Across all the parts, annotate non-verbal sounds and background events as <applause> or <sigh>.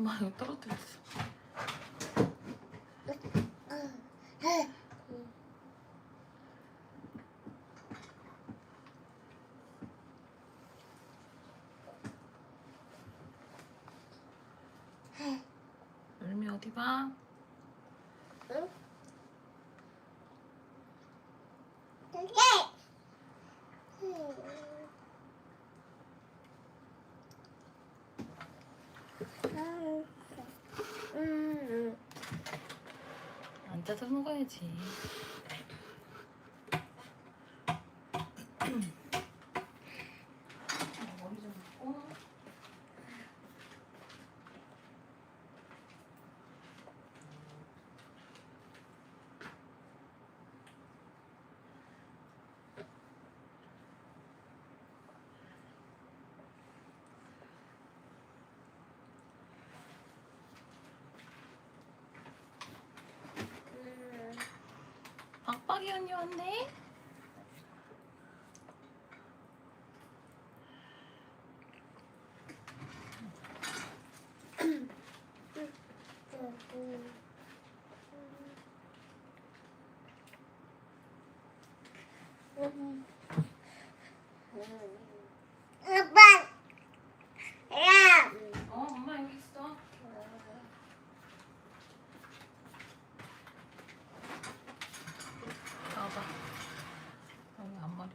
엄마 이거 떨어뜨렸어. 열미 어디 봐? 앉아서 먹어야지. 박박이 언니 왔네. 아빠, 야, 어, 엄마 여기 있어. 나와봐. 여기 앞머리.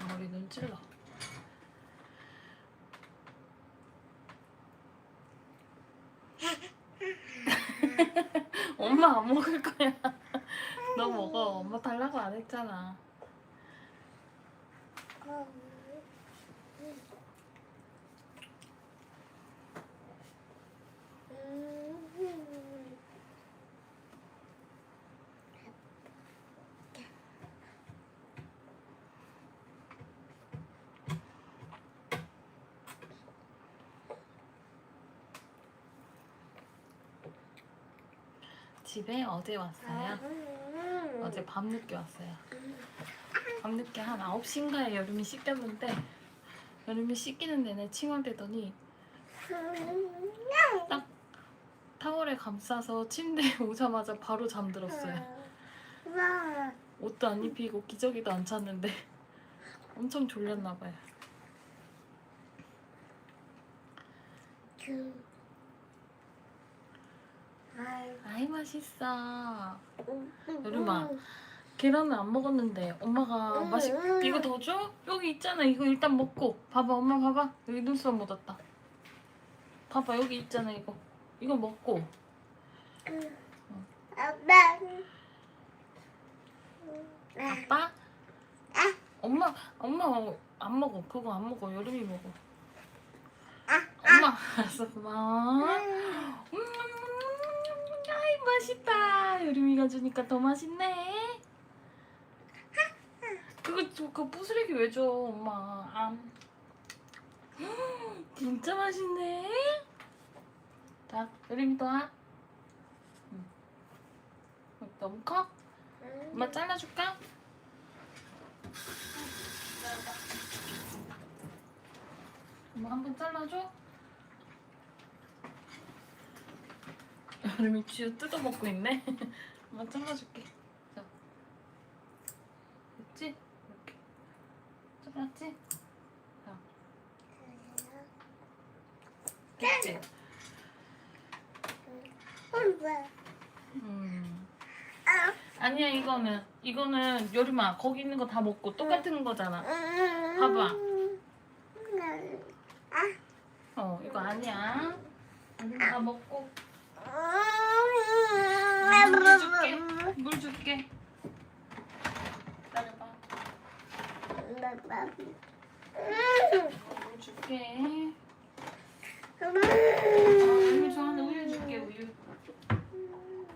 앞머리 눈 찔러. 엄마 안 먹을 거야. <laughs> 너 먹어. 엄마 달라고 안 했잖아. 집에 어제 왔어요. 어제 밤늦게 왔어요. 밤늦게 한 9시인가에 여름이 씻겼는데 여름이 씻기는 내내 칭얼대더니 딱 타월에 감싸서 침대에 <laughs> 오자마자 바로 잠들었어요. 옷도 안 입히고 기저귀도 안 찼는데 <laughs> 엄청 졸렸나 봐요. 아이 맛있어. 여름아. 계란을 안 먹었는데 엄마가 음, 맛있 음. 이거 더 줘? 여기 있잖아. 이거 일단 먹고. 봐봐 엄마 봐봐. 여기 눈썹 묻었다. 봐봐 여기 있잖아 이거. 이거 먹고. 아빠, 아빠? 엄마 엄마 안 먹어. 그거 안 먹어. 여름이 먹어. 엄마 <laughs> 알았어. 고마워. 음, 아이 맛있다 여름이가 주니까 더 맛있네 그거 저- 그거 부스러기 왜 줘 엄마 암. <gasps> 진짜 맛있네 자 여름이도 와 응. 너무 커? 엄마 잘라줄까? 엄마 한 번 잘라줘? 여름이 쥐어 뜯어먹고 있네 <laughs> 엄마 잘라줄게 자. 됐지? 이렇게 잘랐지? 자. 됐지? 음. 아니야 이거는 이거는 여름아 거기 있는 거 다 먹고 똑같은 거잖아 봐봐. 어 이거 아니야 다 먹고 물 줄게. 물 줄게. 기다려봐. 물 줄게. 어, 여름이 좋아하는 우유 줄게 우유.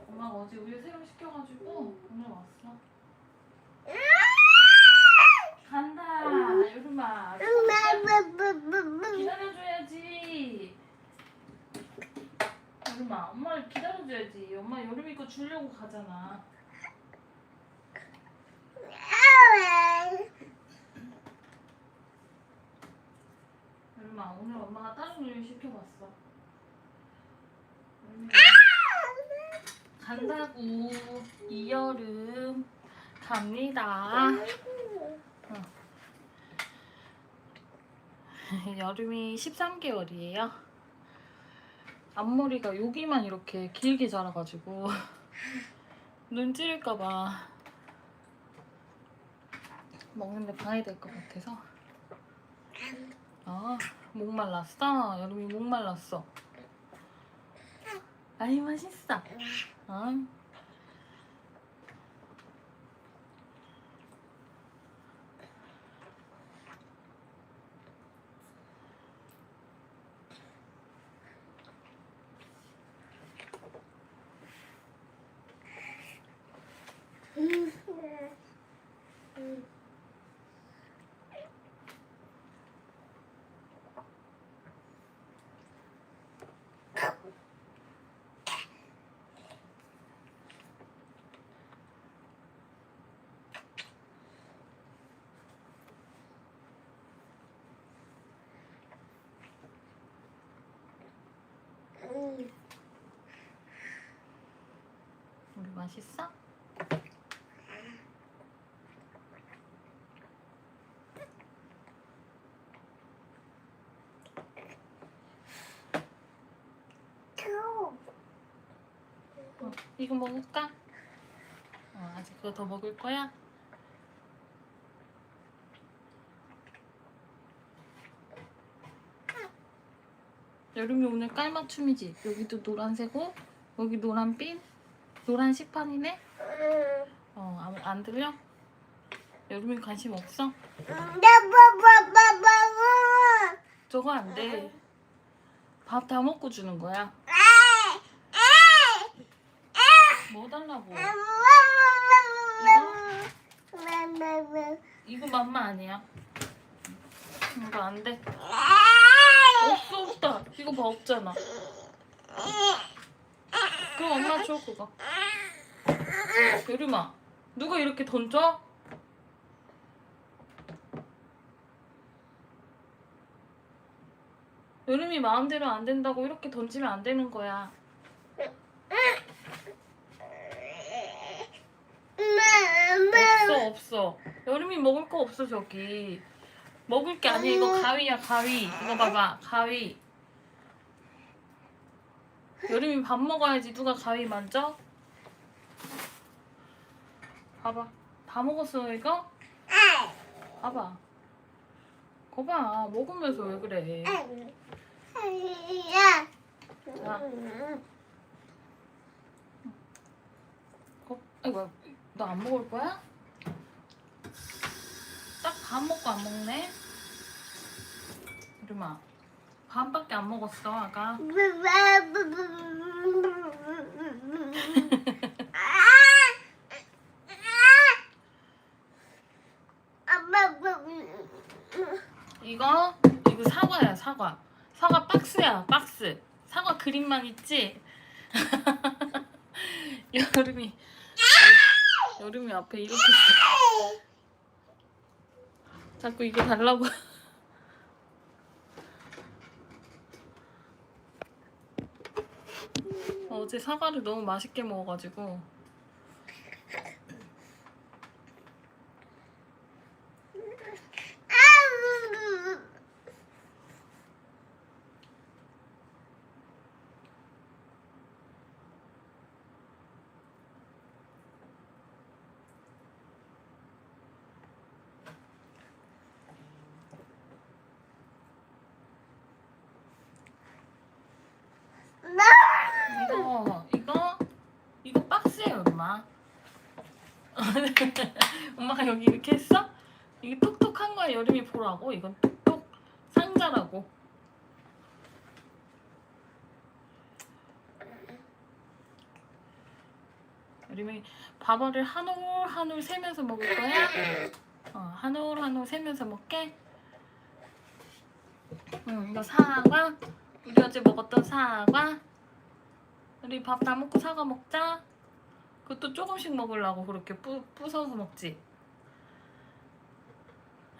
엄마가 어제 우유 새로 시켜가지고 오늘 왔어. 간다 여름아. 기다려줘야 여름아, 엄마를 기다려줘야지. 엄마 여름이 거 주려고 가잖아. 여름아, 오늘 엄마가 다른 일 시켜봤어. 간다고 이 여름 갑니다. <laughs> 여름이 13개월이에요. 앞머리가 여기만 이렇게 길게 자라가지고 <laughs> 눈 찌를까봐 먹는데 방해될 것 같아서 아 목말랐어? 여름이 목말랐어 아이 맛있어 아. 우리 맛있어? 어, 이거 먹을까? 어, 아직 그거 더 먹을 거야? 여름이 오늘 깔맞춤이지? 여기도 노란색고 여기 노란빛 노란 식판이네? 어, 안, 안 들려? 여름이 관심 없어? 저거 안 돼. 밥 다 먹고 주는 거야. 뭐 달라고? 이거 맘마 아니야. 이거 안 돼. 없어 없다. 이거 봐 없잖아. 그럼 엄마 줘 그거. 여름아, 누가 이렇게 던져? 여름이 마음대로 안 된다고 이렇게 던지면 안 되는 거야. 없어 없어. 여름이 먹을 거 없어 저기. 먹을 게 아니야 이거 가위야 가위. 이거 봐봐 가위. 여름이 밥 먹어야지 누가 가위 만져? 봐봐 다 먹었어 이거? 봐봐. 거봐 먹으면서 왜 그래? 거, 아이고 너안 먹을 거야? 딱 밥 먹고 안 먹네. 이름아 반밖에 안 먹었어 아까. 이거 이거 사과야 사과. 사과 박스야 박스. 사과 그림만 있지? <laughs> 여름이 여름이 앞에 이렇게. 자꾸 이거 달라고. 어제 사과를 너무 맛있게 먹어가지고 이거 이거 이거 박스예요 엄마 여기 이렇게 했어? 이게 톡톡한 거야 여름이 보라고 이건 톡톡 상자라고 여름이 밥알을 한 올 한 올 세면서 먹을 거야? 어, 한 올 한 올 세면서 먹게? 응 이거 사과 우리 어제 먹었던 사과 우리 밥 다 먹고 사과 먹자. 그것도 조금씩 먹으려고 그렇게 뿌, 부숴서 먹지.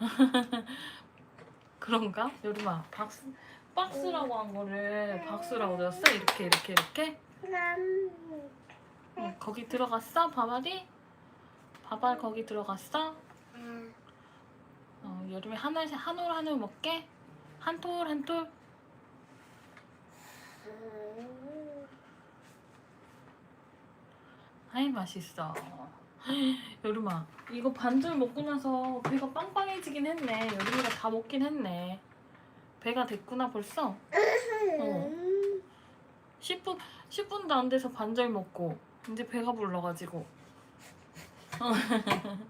<laughs> 그런가? 여름아 박스 박스라고 한 거를 박스라고 들었어? 이렇게 이렇게 이렇게 응, 거기 들어갔어? 바발이? 바발 거기 들어갔어? 어, 여름에 하나 한올 한올 먹게? 한톨 한 톨? 아이 맛있어. <gasps> 여름아 이거 반절 먹고 나서 배가 빵빵해지긴 했네. 여름이가 다 먹긴 했네. 배가 됐구나 벌써? 어. 10분 10분도 안 돼서 반절 먹고 이제 배가 불러가지고 어. <laughs>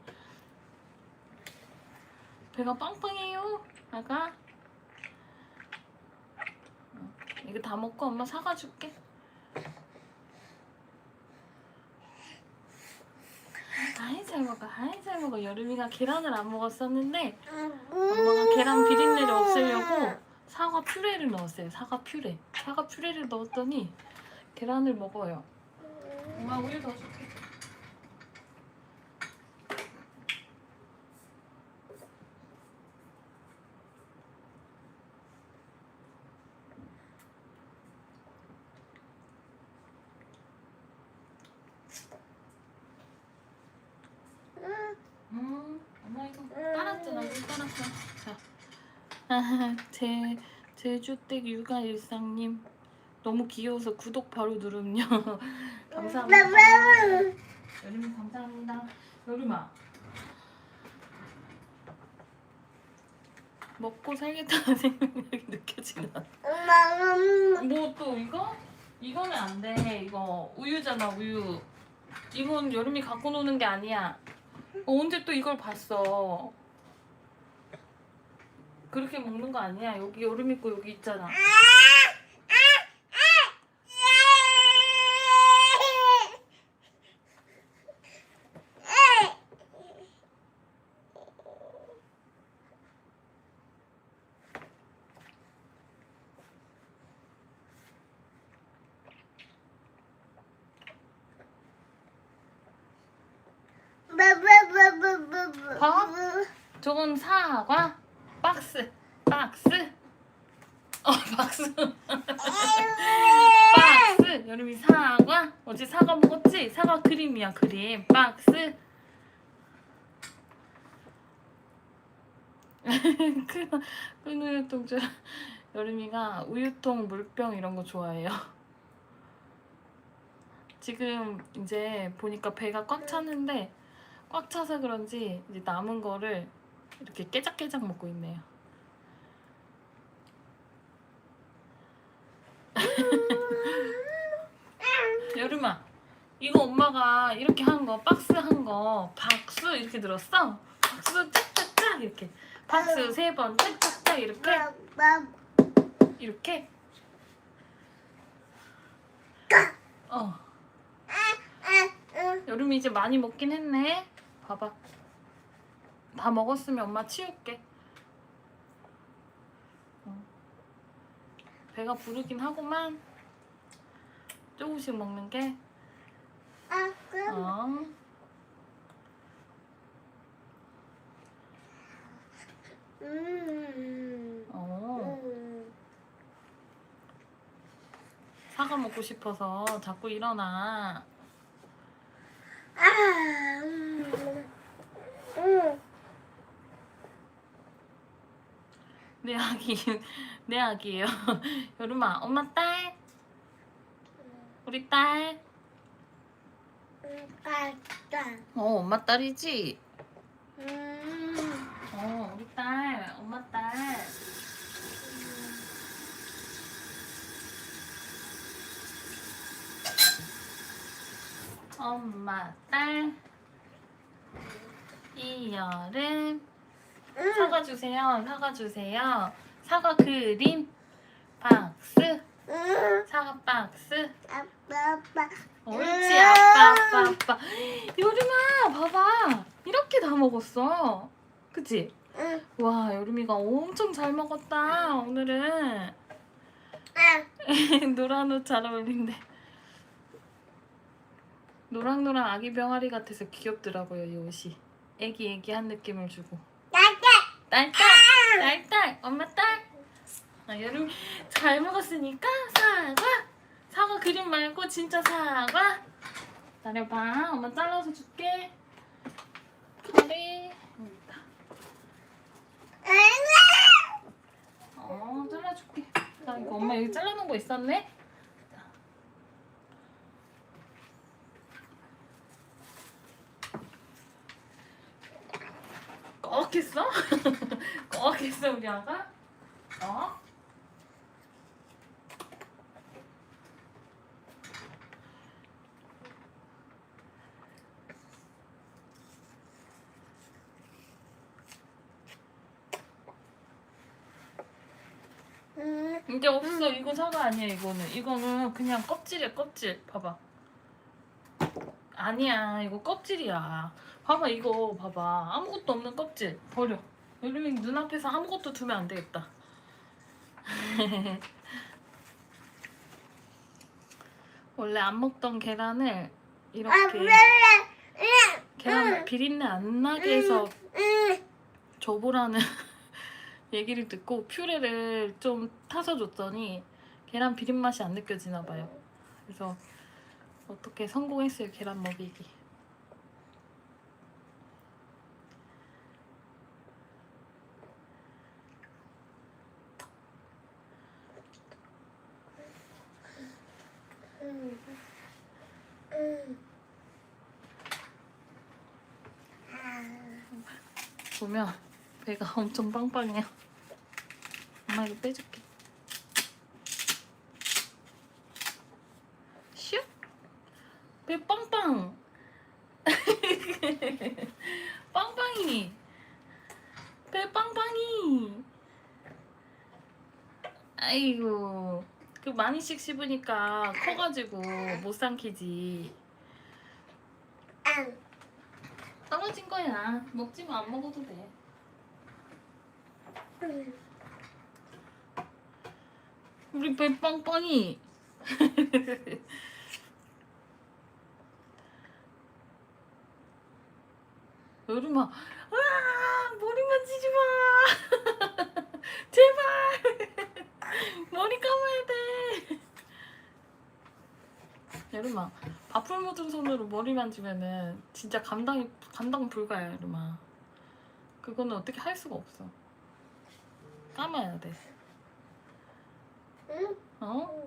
배가 빵빵해요 아가 어, 이거 다 먹고 엄마 사가줄게 아이 잘 먹어 아이 잘 먹어 여름이가 계란을 안 먹었었는데 엄마가 계란 비린내를 없애려고 사과 퓨레를 넣었어요. 사과 퓨레. 사과 퓨레를 넣었더니 계란을 먹어요. 엄마 우유 더줄게. 음, 엄마 이거 따랐잖아. 이거 따랐어. 자. 아, <laughs> 제 제주댁 육아 일상님 너무 귀여워서 구독 바로 누름요. <laughs> 감사합니다. 여름이 감사합니다. 여름아. 먹고 살겠다는 <laughs> 생각이 느껴지나? 뭐 또 이거? 이거는 안 돼. 이거 우유잖아 우유. 이건 여름이 갖고 노는 게 아니야. 어, 언제 또 이걸 봤어? 그렇게 먹는 거 아니야. 여기 여름 있고 여기 있잖아. 저건 사과 박스. 박스? 어 박스. 박스. 여름이 사과 어제 사과 먹었지? 사과 크림이야 크림. 박스. 큰 <laughs> 우유통 줄 여름이가 우유통 물병 이런 거 좋아해요. 지금 이제 보니까 배가 꽉 찼는데 꽉 차서 그런지 이제 남은 거를 이렇게 깨작깨작 먹고 있네요. 여름아, 이거 엄마가 이렇게 한 거, 박스 한 거, 박수 이렇게 들었어? 박수 짝짝짝 이렇게. 박수 세 번 짝짝짝 이렇게. 이렇게. 어. 여름이 이제 많이 먹긴 했네. 봐봐. 다 먹었으면 엄마 치울게. 어. 배가 부르긴 하구만. 조금씩 먹는 게. 어. 어. 사과 먹고 싶어서 자꾸 일어나. 내 아기, <laughs> 내 아기예요. <laughs> 여름아, 엄마 딸. 우리 딸. 어, 엄마 딸이지. 어, 우리 딸, 엄마 딸. 엄마 딸. 이 여름 사과 주세요. 사과 주세요. 사과 그림 박스. 사과 박스. 옳지 아빠 아빠 아빠. 여름아 봐봐 이렇게 다 먹었어. 그치? 와 여름이가 엄청 잘 먹었다 오늘은. <laughs> 노란 옷 잘 어울린대. 노랑노랑 아기 병아리 같아서 귀엽더라고요 이 옷이. 애기 애기한 느낌을 주고. 딸딸 딸, 딸, 엄마 딸. 아, 여름 잘 먹었으니까 사과. 사과 그림 말고 진짜 사과. 기다려봐. 엄마 잘라서 줄게. 그래. 여기 있다. 어, 잘라줄게. 나 이거 엄마 여기 잘라놓은 거 있었네? 꺽 했어? 꺽 했어, 우리 아가? 어? 이제 없어. 이거 사과 아니야, 이거는. 이거는 그냥 껍질이야, 껍질. 봐봐. 아니야, 이거 껍질이야. 봐봐, 이거 봐봐. 아무것도 없는 껍질. 버려. 여름이 눈앞에서 아무것도 두면 안 되겠다. <laughs> 원래 안 먹던 계란을 이렇게 계란 비린내 안 나게 해서 줘보라는 <laughs> 얘기를 듣고 퓨레를 좀 타서 줬더니 계란 비린 맛이 안 느껴지나 봐요. 그래서 어떻게 성공했어요 계란 먹이기. 보면 배가 엄청 빵빵해요. 엄마 이거 빼줄게. 슉! 배 빵빵! 빵빵이! 배 빵빵이! 아이고. 그 많이씩 씹으니까 커가지고 못 삼키지. 떨어진 거야. 먹지만 안 먹어도 돼. 우리 배 빵빵이. <laughs> 여름아, 아 머리 만지지 마. <laughs> 제발. 머리 감아야 돼. 여름아, 밥풀 묻은 손으로 머리 만지면은 진짜 감당이 감당 불가야, 여름아. 그거는 어떻게 할 수가 없어. 감아야 돼. 어?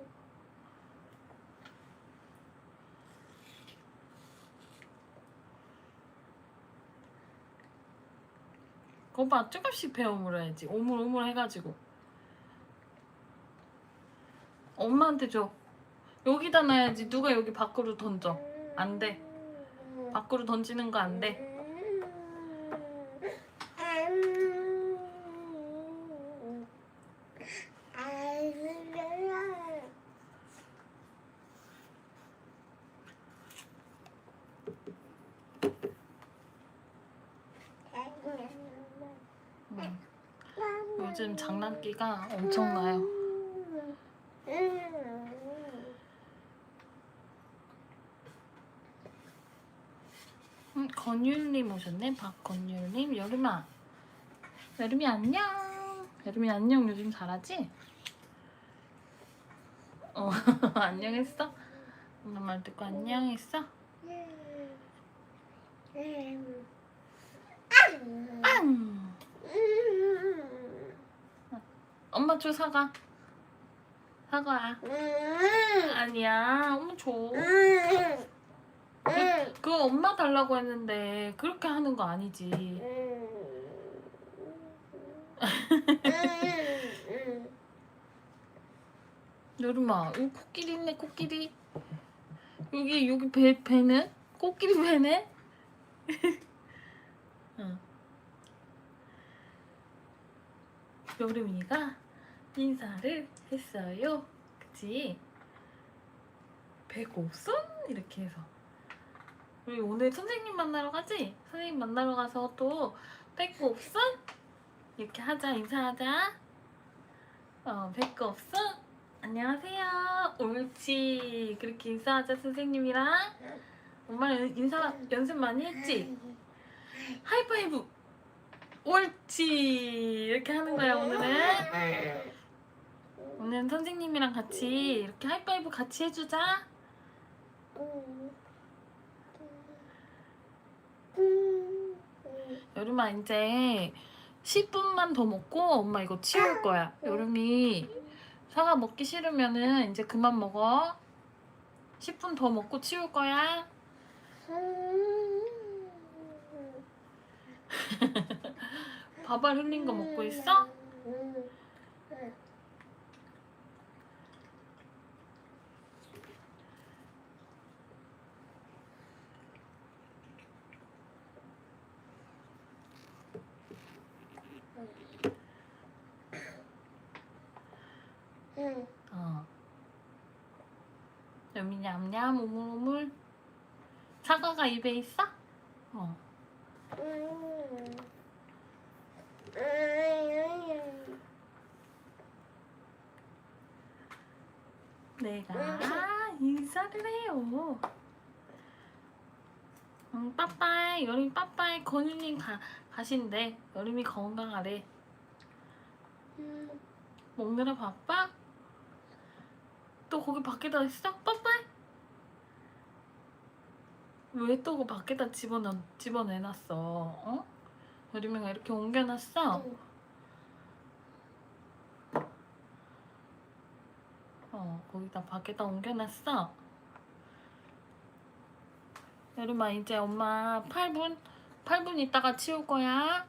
그거 봐, 조금씩 배워 물어야지. 오물오물 해가지고. 엄마한테 줘. 여기다 놔야지. 누가 여기 밖으로 던져. 안 돼. 밖으로 던지는 거 안 돼. 응. 요즘 장난기가 엄청나요. 응, 건율님 오셨네. 박건율님. 여름아. 여름이 안녕. 여름이 안녕. 요즘 잘하지? 어, <laughs> 안녕했어? 엄마 말 듣고 안녕했어? 빵! 엄마 줘 사과. 사과. 아니야. 엄마 줘. 그거 엄마 달라고 했는데 그렇게 하는 거 아니지. 여름아, 여기 코끼리 있네, 코끼리. 여기, 여기 배, 배는? 코끼리 배네? <laughs> 응. 여름이가 인사를 했어요. 그치? 배고픈? 이렇게 해서. 우리 오늘 선생님 만나러 가지? 선생님 만나러 가서 또 배고픈? 이렇게 하자, 인사하자. 어, 배고픈? 안녕하세요. 옳지. 그렇게 인사하자, 선생님이랑. 엄마랑 인사 연습 많이 했지? 하이파이브. 옳지 이렇게 하는 거야 오늘은 오늘은 선생님이랑 같이 이렇게 하이파이브 같이 해주자 여름아 이제 10분만 더 먹고 엄마 이거 치울 거야. 여름이 사과 먹기 싫으면은 이제 그만 먹어. 10분 더 먹고 치울 거야. <laughs> 밥알 흘린 거 먹고 있어? 어. 여미 냠냠 오물오물 사과가 입에 있어? 어. 내가 인사를 해요. 응, 빠빠이 여름이 빠빠이 건유님 가 가신대. 여름이 건강하래. 먹느라 바빠? 또 거기 밖에다 있어? 빠빠이? 왜또 그 밖에다 집어넣, 집어내놨어? 어? 여름이가 이렇게 옮겨놨어? 어, 거기다 밖에다 옮겨놨어? 여름아, 이제 엄마 8분, 8분 있다가 치울 거야.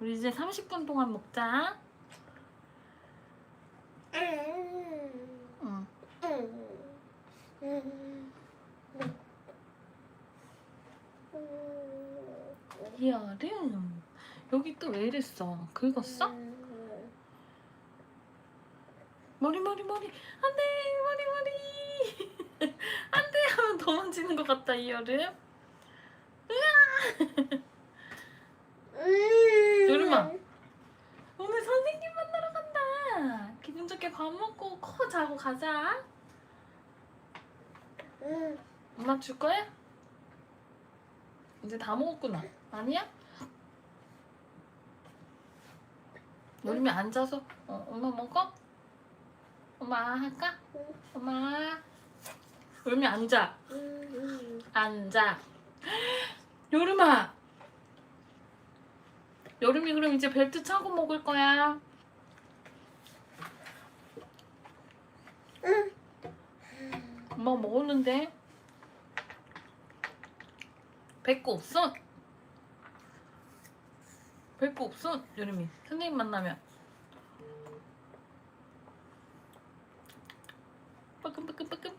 우리 이제 30분 동안 먹자. 여기 또 왜 이랬어? 긁었어? 머리 머리 머리. 안돼 머리 머리. <laughs> 안돼 하면 더 만지는 것 같다 이 여름. 여름아 오늘 선생님 만나러 간다. 기분 좋게 밥 먹고 커 자고 가자. 엄마 줄 거야? 이제 다 먹었구나. 아니야? 여름이 앉아서 어, 엄마 먹어? 엄마 할까? 엄마. 여름이 앉아. 앉아. 여름아. 여름이 그럼 이제 벨트 차고 먹을 거야. 엄마 먹었는데. 뱉고 없어 뱉고 없어 여름이 선생님 만나면. 빠끔빠끔빠끔.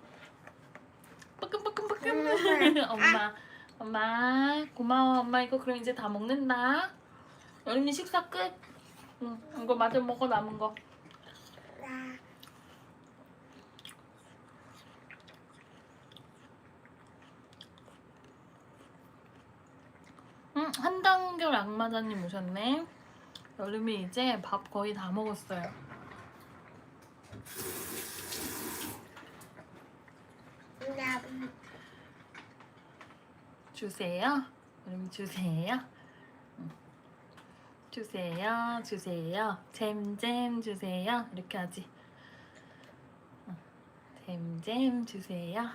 빠끔빠끔빠끔. <laughs> 엄마 엄마 고마워 엄마. 이거 그럼 이제 다 먹는다. 여름이 식사 끝. 응, 이거 마저 먹어 남은 거 응, 한단결 악마자님 오셨네. 여름이 이제 밥 거의 다 먹었어요. 주세요. 여름이 주세요. 응. 주세요, 주세요. 잼잼 주세요. 이렇게 하지. 응. 잼잼 주세요.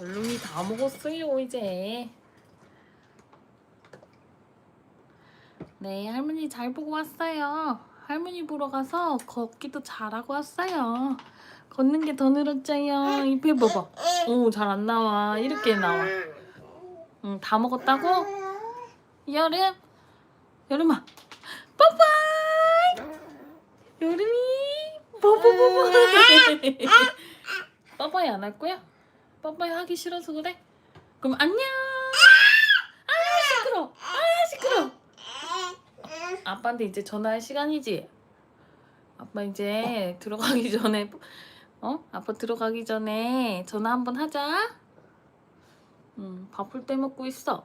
얼룩이 다 먹었어요 이제. 네 할머니 잘 보고 왔어요. 할머니 보러 가서 걷기도 잘하고 왔어요. 걷는 게 더 늘었죠요 입에 봐봐. 오 잘 안 나와. 이렇게 나와. 응 다 먹었다고? 여름? 여름아. 뽀빠이! 여름이. 뽀뽀뽀뽀 뽀빠이 <laughs> 안 할 거야? 뽀뽀이 하기 싫어서 그래? 그럼 안녕. 아 시끄러. 아 시끄러. 아빠한테 이제 전화할 시간이지. 아빠 이제 들어가기 전에 어? 아빠 들어가기 전에 전화 한번 하자. 응, 밥을 떼먹고 있어.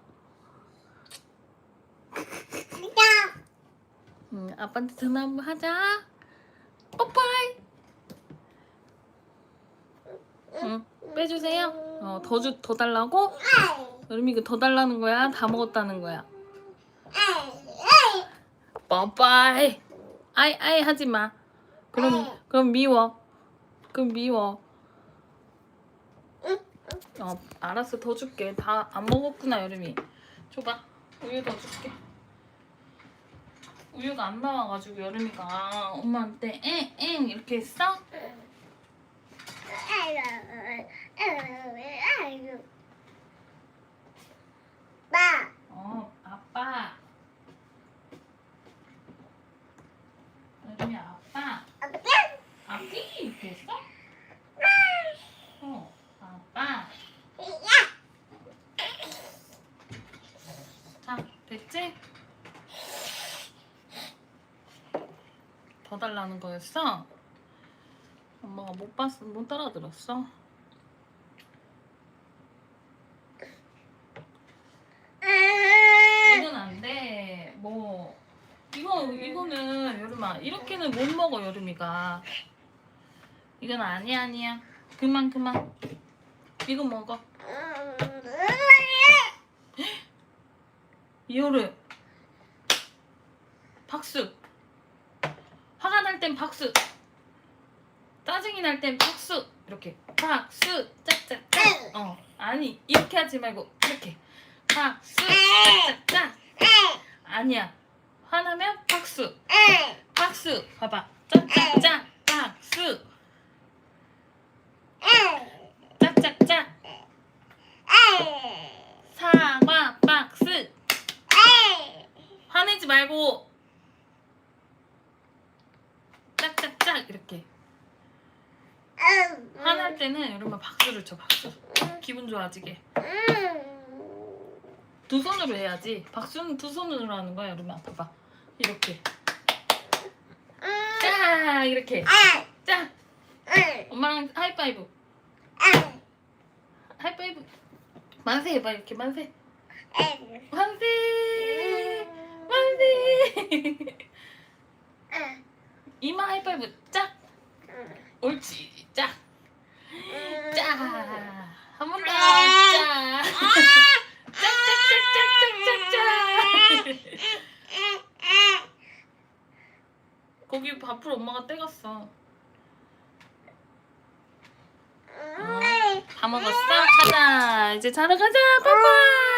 응, 아빠한테 전화 한번 하자. 뽀빠이. 응, 빼주세요. 어, 더 주, 더 달라고? 여름이 이거 더 달라는 거야? 다 먹었다는 거야? 뽀빠이. 아이, 아이 하지 마. 그럼, 그럼 미워. 그럼 미워. 어, 알았어. 더 줄게. 다 안 먹었구나, 여름이. 줘봐. 우유 더 줄게. 우유가 안 나와가지고 여름이가 엄마한테 엥 엥 이렇게 했어? 빠. 어, 아빠. 여름이 아빠. 아삐 이렇게 했어? 어, 아빠. 자, 됐지? 더 달라는 거였어? 엄마가 못 봤어, 못 따라 들었어. 이건 안 돼. 뭐 이거 이거는 여름아 이렇게는 못 먹어 여름이가. 이건 아니야 아니야. 그만 그만. 이거 먹어. 이효르. 박수. 화가 날 땐 박수. 짜증이 날 땐 박수. 이렇게 박수 짝짝짝. 어 아니 이렇게 하지 말고 이렇게 박수 짝짝짝. 아니야. 화나면 박수. 박수. 봐봐. 짝짝짝. 박수. 짝짝짝. 사과 박수. 화내지 말고 짝짝짝 이렇게. 화날 때는 여러분 박수를 쳐 박수. 기분 좋아지게. 두 손으로 해야지. 박수는 두 손으로 하는 거야, 여러분. 봐봐. 이렇게. 짜 이렇게. 짜. 엄마랑 하이파이브. 하이파이브. 만세 해봐 이렇게 만세. 만세. 만세. 이마 하이파이브 짝. 옳지. 짝. 짜. 한번 더. 짜. 짝 짝짝짝짝짝짝. 거기 밥을 엄마가 떼갔어. 다 먹었어? 가자. 이제 자러 가자. 빠빠.